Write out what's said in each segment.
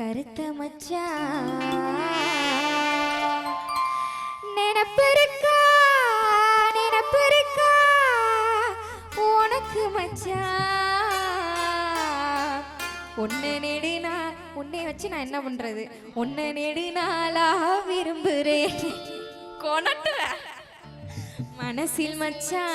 கருத்த மச்சா. நினப்பிருக்கா நினப்பிருக்கா உனக்கு மச்சா. ஒன்று நெடுனா உன்னை வச்சு நான் என்ன பண்றது? ஒன்று நெடுநாளா விரும்புகிறேன் கொணட்டுற மனசில் மச்சான்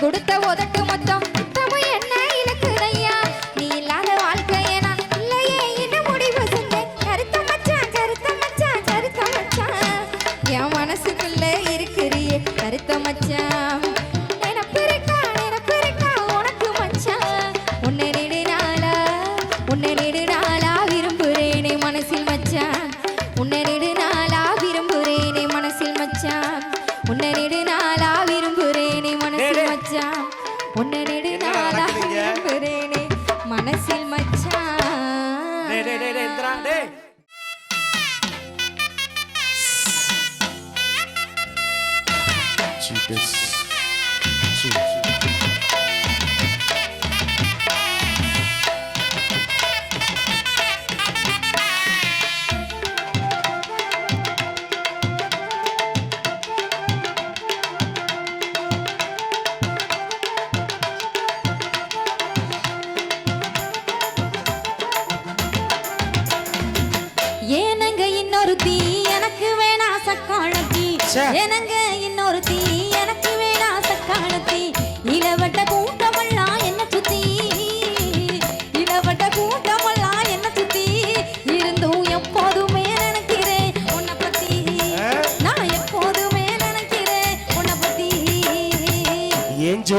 கொடுத்த உதட்டு மொத்தம் சுத்தமும் என்ன இலக்குறையா நீ இல்லாத வாழ்க்கையை நான் இல்லையே இன்னும் முடிவு செஞ்சேன். கருத்த மச்சான் கருத்த மச்சான் கருத்த மச்சான். என் மனசுக்குள்ள இருக்கிறியே கருத்த மச்சான். மனசில் மச்சான். உன்னை நெடு நாளா விரும்புறேனே மனசில் மச்சான். you this.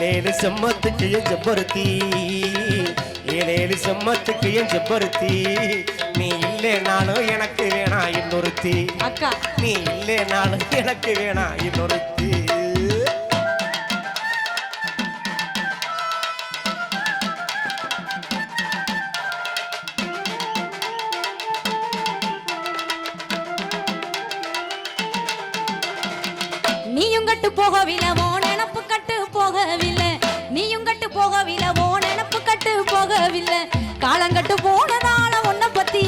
ஏழேழு செம்மத்துக்கு என் செம்பருத்தி. ஏழேழு செம்மத்துக்கு என் செம்பருத்தி. நீ இல்லைனாலும் எனக்கு வேணா இன்னொருத்தி. அக்கா. நீ இல்லைனாலும் எனக்கு வேணா இன்னொருத்தி. நீயும் கட்டு நினப்பு கட்டு போகவில்லை. நீயும் கட்டு போகவில்லை ஓ நினப்பு கட்டு போகவில்லை. காலங்கட்டு போனதால உன்னை பத்தி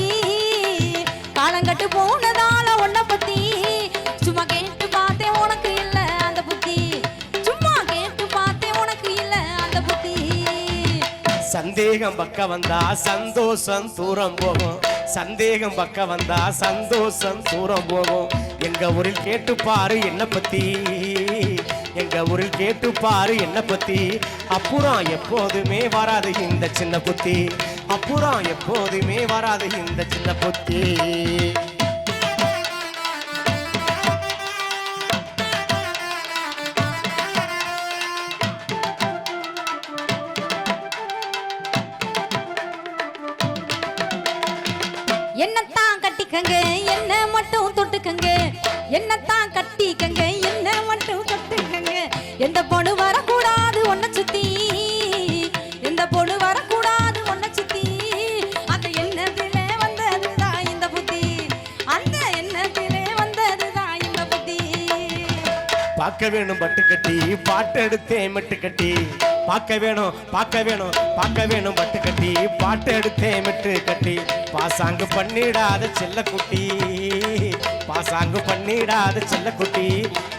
காலங்கட்டு போனதால உன்னை பத்தி. சும்மா கேட்டு பார்த்தேன் உனக்கு இல்லை அந்த புத்தி. சும்மா கேட்டு பார்த்தேன் உனக்கு இல்லை அந்த புத்தி. சந்தேகம் பக்க வந்தா சந்தோஷம் தூரம் போகும். சந்தேகம் பக்க வந்தா சந்தோஷம் தூரம் போகும். எங்க ஊரில் கேட்டு பாரு என்ன பத்தி. எங்க ஊரில் கேட்டு பாரு என்ன பத்தி. அப்புறம் எப்போதுமே வராது இந்த சின்ன புத்தி. அப்புறம் எப்போதுமே வராது இந்த சின்ன புத்தி. என்னத்தான் கட்டிக்கங்க என்ன மட்டும் தொட்டுக்கங்க. என்னத்தான் கட்டிக்கங்க என்ன மட்டும் தொட்டு எந்த பொண்ணு வரக்கூடாது ஒன்ன சுத்தி. எந்த பொண்ணு வரக்கூடாது ஒன்ன சுத்தி. அந்த எண்ணத்திலே வந்ததுதான் இந்த புத்தி. அந்த எண்ணத்திலே வந்ததுதான் இந்த புத்தி. பார்க்க வேணும் பட்டு கட்டி. பாட்டு எடுத்தேன் மெட்டு கட்டி. பார்க்க வேணும் பார்க்க வேணும் பார்க்க வேணும் பட்டு கட்டி. பாட்டு எடுத்தேன் மெட்டு கட்டி. பாசாங்கு பண்ணிடாத செல்ல குட்டி. பாசாங்கு பண்ணிடாத செல்ல குட்டி.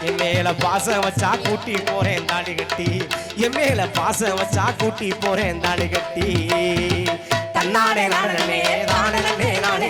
என் மேல பாசம் வச்சா கூட்டி போறேன் தாடி கட்டி. என் மேல பாசம் வச்சா கூட்டி போறேன் தாடி கட்டி. தன்னாடே நாடனே தானே நானே